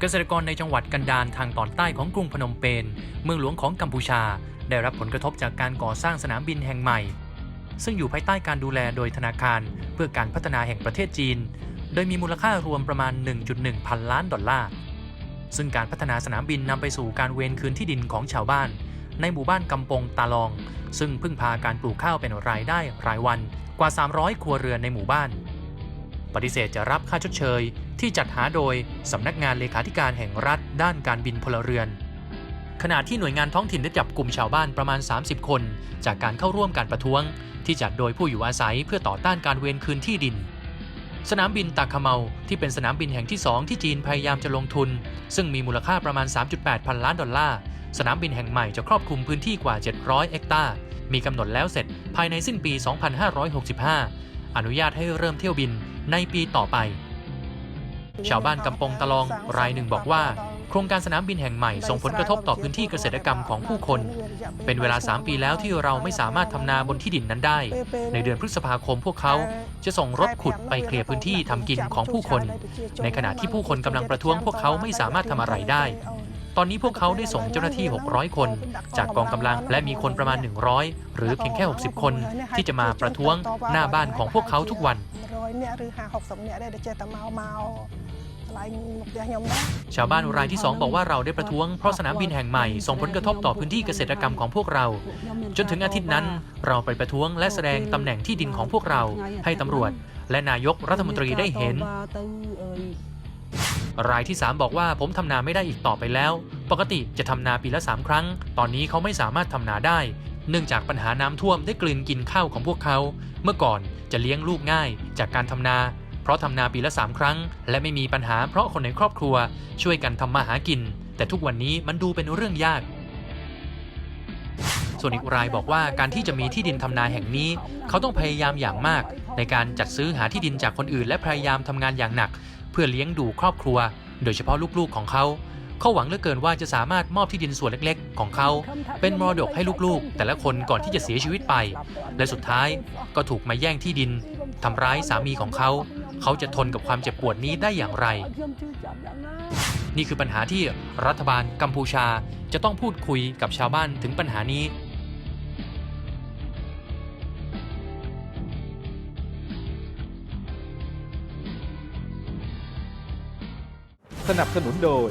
เกษตรกรในจังหวัดกันดารทางตอนใต้ของกรุงพนมเปญเมืองหลวงของกัมพูชา ได้รับผลกระทบจากการก่อสร้างสนามบินแห่งใหม่ ซึ่งอยู่ภายใต้การดูแลโดยธนาคาร เพื่อการพัฒนาแห่งประเทศจีน โดยมีมูลค่ารวมประมาณ 1.1 พันล้านดอลลาร์ ซึ่งการพัฒนาสนามบินนำไปสู่การเวนคืนที่ดินของชาวบ้าน ในหมู่บ้านกำปงตาลอง ซึ่งพึ่งพาการปลูกข้าวเป็นรายได้รายวันกว่า 300 ครัวเรือนในหมู่บ้าน ปฏิเสธจะรับค่าชดเชย ที่จัดหาโดยสำนักงานเลขาธิการแห่งรัฐด้านการบินพลเรือน ขณะที่หน่วยงานท้องถิ่นได้จับกลุ่มชาวบ้านประมาณ 30 คน จากการเข้าร่วมการประท้วง ที่จัดโดยผู้อยู่อาศัยเพื่อต่อต้านการเวรคืนที่ดิน สนามบินตากขเมาที่เป็นสนามบินแห่งที่ 2 ที่จีนพยายามจะลงทุน ซึ่งมีมูลค่าประมาณ 3.8 พันล้านดอลลาร์สนามบินแห่งใหม่จะครอบคลุมพื้นที่กว่า 700 เอกตาร์มีกำหนดแล้วเสร็จภายในสิ้นปี 2565 อนุญาตให้เริ่มเที่ยวบิน ในปีต่อไป ชาวบ้านกำปงตะลองรายหนึ่งบอกว่า โครงการสนามบินแห่งใหม่ส่งผลกระทบต่อพื้นที่เกษตรกรรมของผู้คน เป็นเวลา 3 ปีแล้วที่เราไม่สามารถทำนาบนที่ดินนั้นได้ ในเดือนพฤษภาคมพวกเขาจะส่งรถขุดไปเคลียร์พื้นที่ทำกินของผู้คน ในขณะที่ผู้คนกำลังประท้วงพวกเขาไม่สามารถทำอะไรได้ตอนนี้พวกเขาได้ส่งเจ้าหน้าที่ 600 คน จากกองกำลังและมีคนประมาณ 100 หรือเพียงแค่ 60 คน ที่จะมาประท้วงหน้าบ้านของพวกเขาทุกวัน ร้อยเนี่ยหรือหาหกสิบเนี่ยได้เจอแต่เมาเมาชาวบ้านรายที่ 2 บอกว่าเราได้ประท้วงเพราะสนามบินแห่งใหม่ส่งผลกระทบต่อพื้นที่เกษตรกรรมของพวกเรา จนถึงอาทิตย์นั้น เราไปประท้วงและแสดงตำแหน่งที่ดินของพวกเรา ให้ตำรวจ และนายกรัฐมนตรีได้เห็น รายที่ 3 บอกว่าผมทำนาไม่ได้อีกต่อไปแล้ว ปกติจะทำนาปีละ3ครั้ง ตอนนี้เขาไม่สามารถทำนาได้ เนื่องจากปัญหาน้ำท่วมได้กลืนกินข้าวของพวกเขา เมื่อก่อน จะเลี้ยงลูกง่ายจากการทำนา เพราะทำนาปีละ3ครั้ง และไม่มีปัญหาเพราะคนในครอบครัว ช่วยกันทำมาหากิน แต่ทุกวันนี้มันดูเป็นเรื่องยาก ส่วนอีกรายบอกว่าการที่จะมีที่ดินทำนาแห่งนี้ เขาต้องพยายามอย่างมาก ในการจัดซื้อหาที่ดินจากคนอื่น และพยายามทำงานอย่างหนัก เพื่อเลี้ยงดูครอบครัว โดยเฉพาะลูกๆของเขา เขาหวังเหลือเกินว่าจะสามารถมอบที่ดินส่วนเล็กๆ ของเขาเป็นมรดกให้ลูกๆ แต่ละคนก่อนที่จะเสียชีวิตไป และสุดท้ายก็ถูกมาแย่งที่ดินทำร้ายสามีของเขา เขาจะทนกับความเจ็บปวดนี้ได้อย่างไร นี่คือปัญหาที่รัฐบาลกัมพูชาจะต้องพูดคุยกับชาวบ้านถึงปัญหานี้สนับสนุนโดย